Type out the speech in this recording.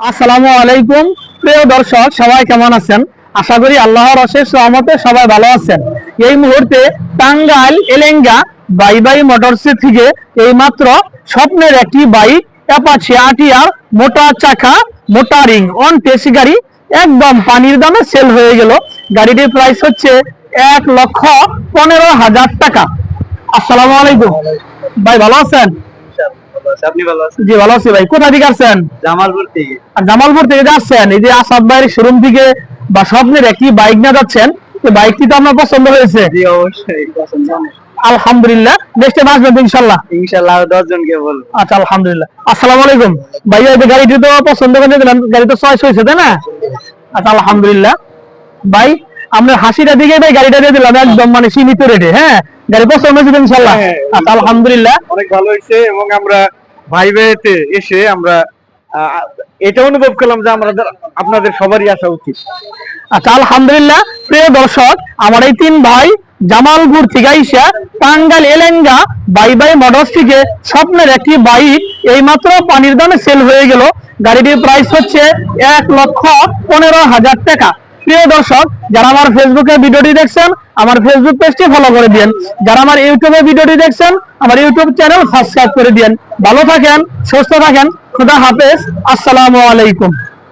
আসসালামু আলাইকুম। প্রিয় দর্শক, সবাই কেমন আছেন? আশা করি আল্লাহর অশেষ রহমতে সবাই ভালো আছেন। এই মুহূর্তে টাঙ্গাইল, এলেঙ্গা, বাই বাই মোটরস থেকে এই মাত্র স্বপ্নের একটি বাইক অ্যাপাচি আটিয়ার মোটা চাকা, মোটা রিং, অন টেসি গাড়ি, একদম পানির দামে সেল হয়ে গেল। গাড়িটির প্রাইস হচ্ছে এক লক্ষ পনেরো হাজার টাকা। আসসালামু আলাইকুম। ভাই, ভালো আছেন? আপনি ভালো আছেন? জি ভালো আছি ভাই। কোথা থেকে আসছেন? জামালপুর থেকে। জামালপুর থেকে এই যে আসাদ ভাইয়ের শোরুম থেকে বা স্বপ্নের একটি বাইক না যাচ্ছেন বাইকটি তো আপনার পছন্দ হয়েছে। জি অবশ্যই পছন্দ আলহামদুলিল্লাহ। নেক্সট টাইম আসবেন তো ইনশাল্লাহ। ইনশাল্লাহ আরও দশ জনকে বলব। আচ্ছা আলহামদুলিল্লাহ। আসসালামু আলাইকুম। ভাইয়া এই গাড়িটি তো পছন্দ করে দিলেন গাড়ি তো চয়েস হয়েছে তাই না? আচ্ছা আলহামদুলিল্লাহ। ভাই আমরা হাসিটা দিকে ভাই গাড়িটা দিয়ে দিলাম একদম মানে সীমিত রেটে হ্যাঁ? গাড়ি পছন্দ হয়েছে হ্যাঁ, আচ্ছা আলহামদুলিল্লাহ। অনেক ভালো হয়েছে এবং আমরা ভাই ভাইতে এসে আমরা এটা অনুভব করলাম যে আমাদের আপনাদের সবারই আসা উচিত। আচ্ছা আলহামদুলিল্লাহ, প্রিয় দর্শক, আমার এই তিন ভাই জামালপুর থেকে আইসা টাঙ্গাইল এলেঙ্গা বাই বাই মোটরস থেকে স্বপ্নের একটি বাইক, এইমাত্র পানির দামে সেল হয়ে গেল। গাড়িটির প্রাইস হচ্ছে এক লক্ষ পনেরো হাজার টাকা। প্রিয় দর্শক, যারা আমার ফেসবুকে ভিডিওটি দেখছেন, আমার ফেসবুক পেজটি ফলো করে দিন যারা আমার ইউটিউবে ভিডিওটি দেখছেন, আমার ইউটিউব চ্যানেল সাবস্ক্রাইব করে দিন ভালো থাকেন, সুস্থ থাকেন। খুদা হাফেজ। আসসালামু আলাইকুম।